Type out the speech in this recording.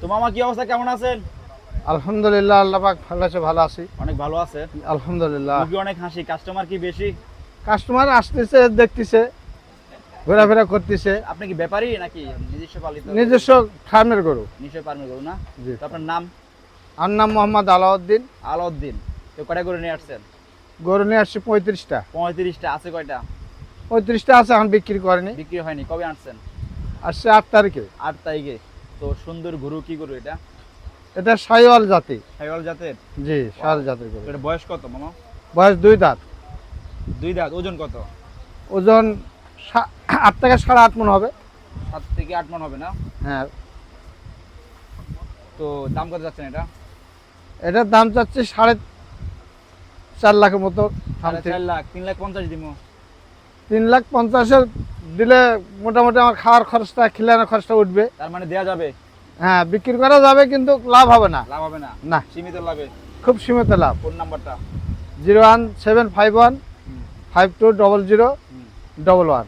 তো মামা কি অবস্থা? কেমন আছেন? আলহামদুলিল্লাহ আল্লাহ পাক ভালো আছে ভালো আছি। অনেক ভালো আছে আলহামদুলিল্লাহ। মুরগি অনেক হাসি কাস্টমার কি বেশি? কাস্টমার আসতেছে দেখতেছে ঘোরাফেরা করতেছে। আপনি কি ব্যাপারী নাকি? নিজস্ব পালিত? নিজস্ব ফার্মের গরু। নিশ্চয় পারবে গরু না? জি। তো আপনার নাম? আমার নাম মোহাম্মদ আলাউদ্দিন। আলাউদ্দিন। তো কটা করে নিয়ে আসছেন? গরু নিয়ে আসছি পঁয়ত্রিশটা। পঁয়ত্রিশটা আছে কয়টা? পঁয়ত্রিশটা আছে এখন বিক্রি করেনি। বিক্রি হয়নি কবে আনছেন? আসছে আট তারিখে। আট তারিখে। তো সুন্দর গরু কি গরু এটা? এটা সাইওয়াল জাতি। সাইওয়াল জাতের? জি সাইওয়াল জাতির গরু। এটা বয়স কত মামা? বয়স দুই দাঁত। দুই দাঁত ওজন কত? ওজন আট থেকে সাড়ে আট মন হবে। সাত থেকে আট মন হবে না? হ্যাঁ। তো দাম কত যাচ্ছেন এটা? এটার দাম চাচ্ছি সাড়ে চার লাখের মতো চার লাখ তিন লাখ পঞ্চাশ দিব তিন লাখ পঞ্চাশের দিলে মোটামুটি আমার খাওয়ার খরচটা খিলানোর খরচটা উঠবে। তার মানে দেওয়া যাবে? হ্যাঁ বিক্রি করা যাবে কিন্তু লাভ হবে না। লাভ হবে না? না। সীমিত লাভে? খুব সীমিত লাভ। ফোন নাম্বারটা? Zero one seven five one five two double zero double one.